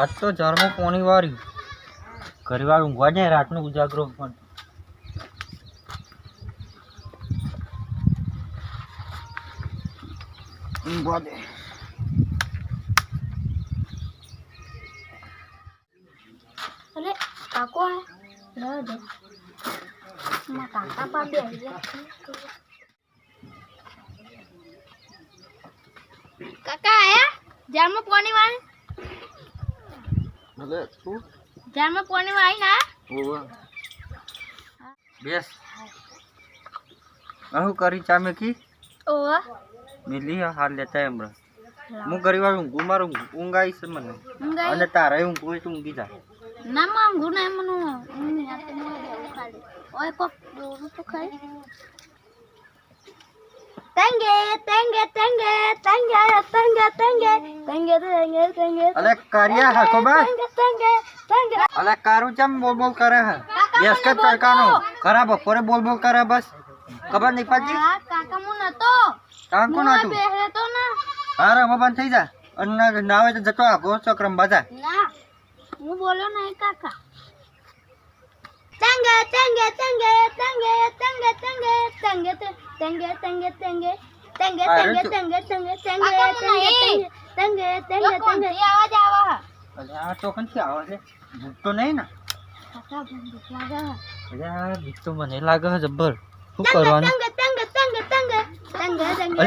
આજ તો ઝાડમાં પોણી વાર્યું. ઘરવાર ઊંઘવા જાય રાતનું ઉજાગરો પણ. ઊંઘવા દે. અરે કાકો દે. કાકા પાસે આવી ગયા કાકા આયા? જારમાં પોણી વાળી ભલે તું જારમાં પાણી વાળી ના? ઓવે. બેસ. હું કરી ચામે કી ઓવા. મિલી હાલ લેતા એમ રે હું ઘરવાર ઊંઘું મારું ઊંઘ છે મને. અને તારે ઊંઘું હોય તો ઊંઘી જા. ના માંગુ ના મનો ઊંઘ નહીં ખાલી. ઓય કોક તો ખાઈ તંગે તંગે તંગે તંગે તંગે તંગે તંગે તંગે તંગે અલે કારિયા હાકો બા તંગે તંગે તંગે અલે કારું ચમ બોલ બોલ કરે હે બેસ કે તડકાનો ખરા બપોરે બોલ બોલ કરે બસ ખબર નહીં પડતી હા કાકા મુ નતો કાં કોણ હું હતું બેહરે તો ના હા રમવા બંધ થઈ જા અને ના- ના આવે તો જતો આગો ચક્રમ બાજા ના હું બોલ્યો નહીં કાકા તંગે તંગે તંગે તંગે તંગે તંગે તંગે તંગે તંગે તંગે તંગે અરે તંગે તંગે તંગે તંગે તંગે તંગે તંગે આવાજ આવા અલે આ તો કંથી આવે છે ભૂખ તો નહીં ને આ ભૂખ તો મને લાગે છે જબ્બર શું તંગે તંગે તંગે તંગે તંગે તંગે તંગે તંગે તંગે તંગે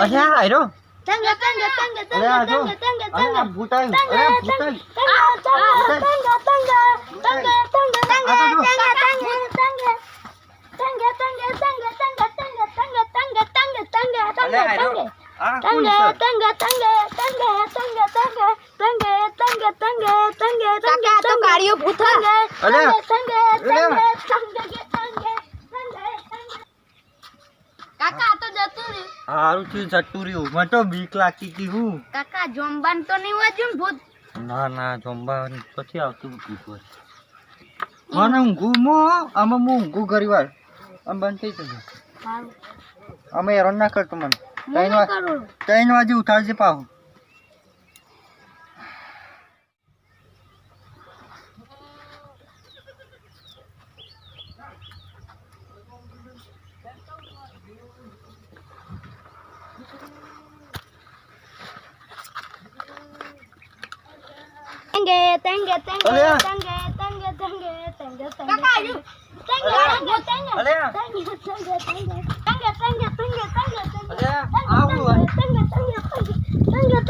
અલે આ આયરો તંગે તંગે તંગે તંગે તંગે તંગે તંગે તંગે તંગે તંગે તંગે તંગે ભૂત tangga tangga tangga ભૂત આવ્યું અલે આયરો આ કોણ છે અલે કાકા તો જતું રહ્યું હારું થયું જતું રહ્યું મને તો બીક લાગતી હતી હું કાકા જોમ્બાન તો નહીં વાજ્યું ને ભૂત ના ના જમવાનું પછી આવતું બીક હોય મને ઊંઘું મો આમાં હું ઊંઘું ઘરી વાર આમ બંધ થઈ જશે સારું અમે હેરાન ના કર તમને ત્રણ નહીં વા- કરું. ત્રણ વાગે ઉઠાડજે પાહું. તંગે તંગે તંગે. તંગે તંગે તંગે તંગે તંગે તંગે. તંગે તંગે તંગે તંગે તંગે તંગે તંગે અલે આ, આવું હોય. તંગે તંગે તંગે તંગે તંગે તંગે તંગે આ કોણ છે લે? તંગે તો તંગે કે, એ તો કે. તંગે તંગે મારે નો ને. તંગે તંગે અલે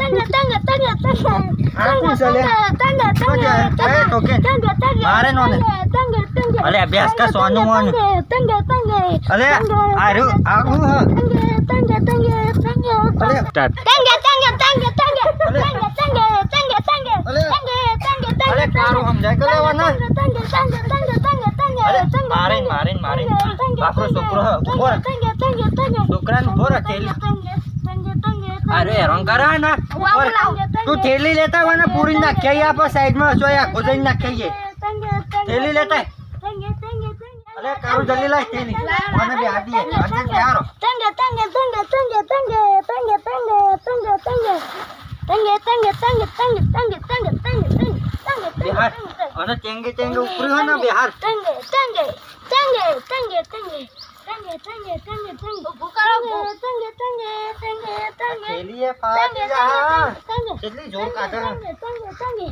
આ બેસ કા સોનું મોનું. અલે આરું આવું હ અલે સ્ટાર્ટ તંગે તંગે તંગે તંગે. તંગે તંગે તંગે તંગે. તંગે તંગે અલે કારું સમજાય કે લેવાના તંગે તંગે તંગે તંગે તંગે અરે બાપરો છોકરો તંગે છોકરાને રહે, તંગે તંગે તંગે અરે હેરાન કરે ને. તું થેલી લેતા હોય ને પૂરી નાખી આપણે સાઈડમાં આ ગોજાઈ નાખીએ થેલી લેતા તંગે તંગે તંગે અરે કારું જલ્દી લાય થેલી મને બી ત્યારો તંગે તંગે તંગે તંગે તંગે તંગે તંગે તંગે તંગે તંગે તંગે તંગે તંગે તંગે તંગે તંગે તંગે તંગે બિહાર અને ચેંગે ચેંગે ઉપરી હોય ને બિહાર તંગે તંગે તંગે તંગે તંગે તંગે તંગે તંગે તંગે ભૂકારો તંગે તંગે તંગે તંગે થેલી એ ફાટી જા તંગે કેટલી જોર કાઢે તંગે તંગે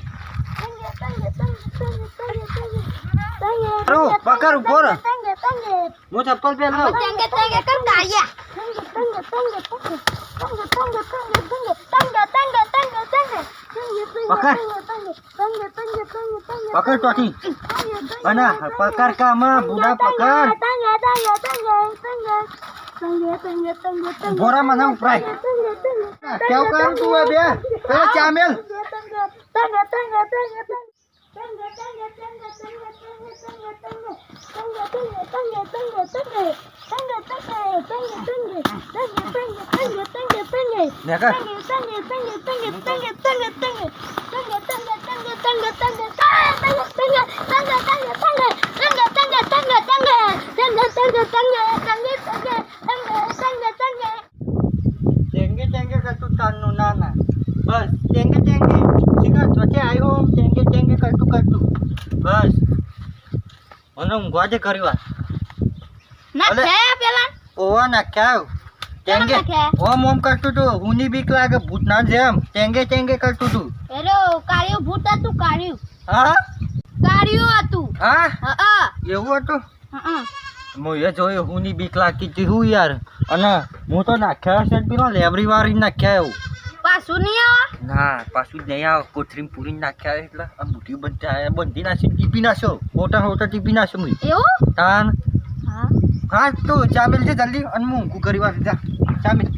હું ચપ્પલ પહેર લઉં તંગે તંગે કર ગાયા તંગે તંગે તંગે તંગે તંગે તંગે તંગે તંગે તંગે તંગે તંગે તંગે પકડ. પકડ ટોટી પકડ કામાં બુડા પકડ ભોરા મને ઉપરાય કેવું કામ તું આ બે? પેલા ચામેલ. તંગ તંગ તંગ મને ઊંઘવા દે ઘરી વાર ના. છે પેલા ઓવા નાખ્યા ટેંગે ઓમ ઓમ કરતું તું હુની બીક લાગે ભૂતના જેમ. ટેંગે ટેંગે કરતું તું. એરો કાળિયું ભૂત હતું કાળિયું. હા? કાળિયું હતું. હા? હા એવું હતું? હા હું. એ જોયું હુની બીક લાગતી હતી હું યાર. અને હું તો નાખ્યા છે પેલો લેબરી વાળી નાખ્યા એવું પાછું નહીં આવે ના પાછું જ નહીં આવે કોથરીમ પૂરી નાખ્યા એટલે આ બુટી બંધ બંધી નાખી ટીપી નાખ્યો હોટા હોટા ટીપી નાખ્યો મુઈ એવું તાન હા હા તો ચા મિલ છે જલ્દી અને હું ઊંઘું કરી વાર જા ચા મિલ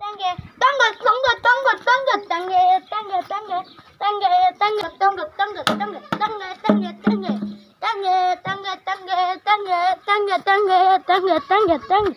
Tangue, tangue, tangue, tangue, tangue, tangue, tangue, tangue,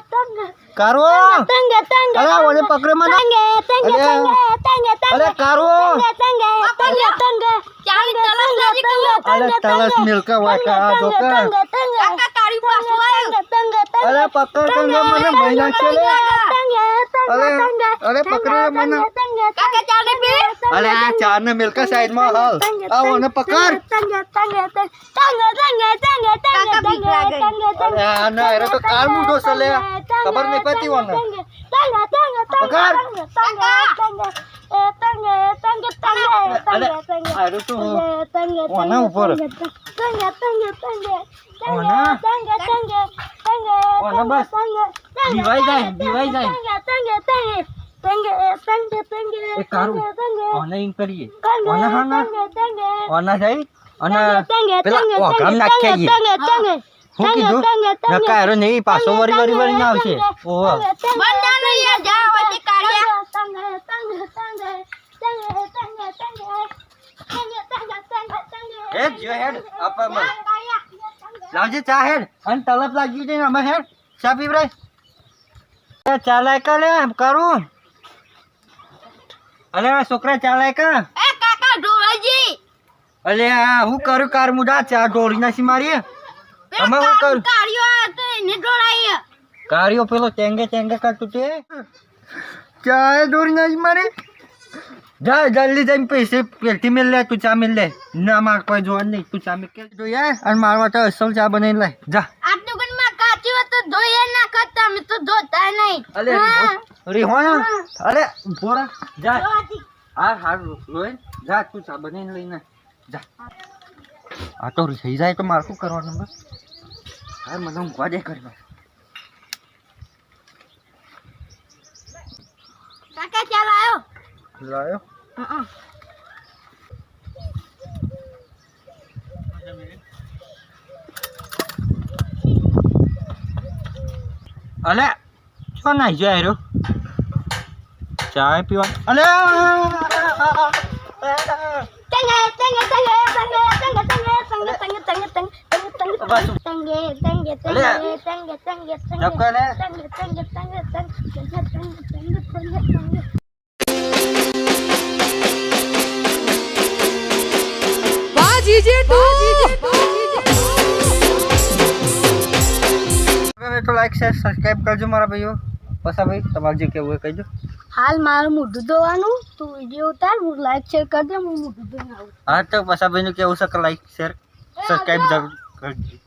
કારો તંગે તંગે અરે ઓને પકડે મને તંગે તંગે તંગે તંગે અરે કારો તંગે તંગે તંગે ચાલી તલાસ લાજી કહો અરે તલાસ મિલકા વાકા આ ધોકા કાકા તારી પાછો આવ્યો તંગે તંગે અરે પકડ તંગે મને મહિના છે અરે અરે પકડે મને કાકા ચાને પી અરે આ ચાને મિલકા સાઈડમાં હાલ આવો ને પકડ તંગ તંગ તંગ તંગ તંગ તંગ તંગ અરે આ ના એરો તો કાળ મુઢો સલે ખબર નહીં પડતી ઓને તંગ તંગ તંગ પકડ તંગ તંગ તંગ તંગ તંગ તંગ અરે તો તંગ ઓને ઉપર તંગ તંગ તંગ તંગ ઓને તંગ તંગ તંગ ઓને બસ દિવાઈ જાય દિવાઈ જાય તંગ તંગ તંગે વરી વરી વરી આવશે ઓહો હેડ લાવજે ચા હેડ અને તલપ લાગ્યું છે અમે હેડ ચા પીવરાય ચાલે કરે કરું અલે આ છોકરા ચા લાય કા અલે આ હું કરું? કાર મુડા ચા ઢોળી નાસી મારી અમે હું કરું કાર્યો પેલો ચેંગે ચેંગે કરતું તે ચા એ ઢોળી નાસી મારી. જા જલ્દી જઈને પૈસે પેલથી મેલ લે તું ચા મેલ લે. ના માર કોઈ જોવા નહીં તું ચા મેલ. કે જોઈએ અને મારવા તો અસલ ચા બનાવીને લાય. જા. કાચી વાત તો ધોઈએ ના કરતા અમે તો ધોતા નહીં. અલે રીહોણા અરે બોરા જા. આ હાર લોઈ જા તું સા બનીને લઈને જા. આ તો થઈ જાય તો મારે શું કરવાનું બસ? હાર મને હું ગોડે કરવા કાકા ચાલ આવ્યો લાયો? હા હા. અલે છો ના જો આયરો ચાય પીવા અલે તંગે તંગે તંગે તો લાઈક શેર સબસ્ક્રાઇબ કરજો મારા ભાઈઓ. પસા ભાઈ તમારે જે કહેવું હોય કહેજો. હાલ મારું મોઢું ધોવાનું તું વીડિયો ઉતાર હું લાઈક શેર કરી દે હું મોઢું ધોવાનું હા તો પસા ભાઈનું કેવું છે કે લાઈક શેર સબસ્ક્રાઇબ જરૂર કરજો.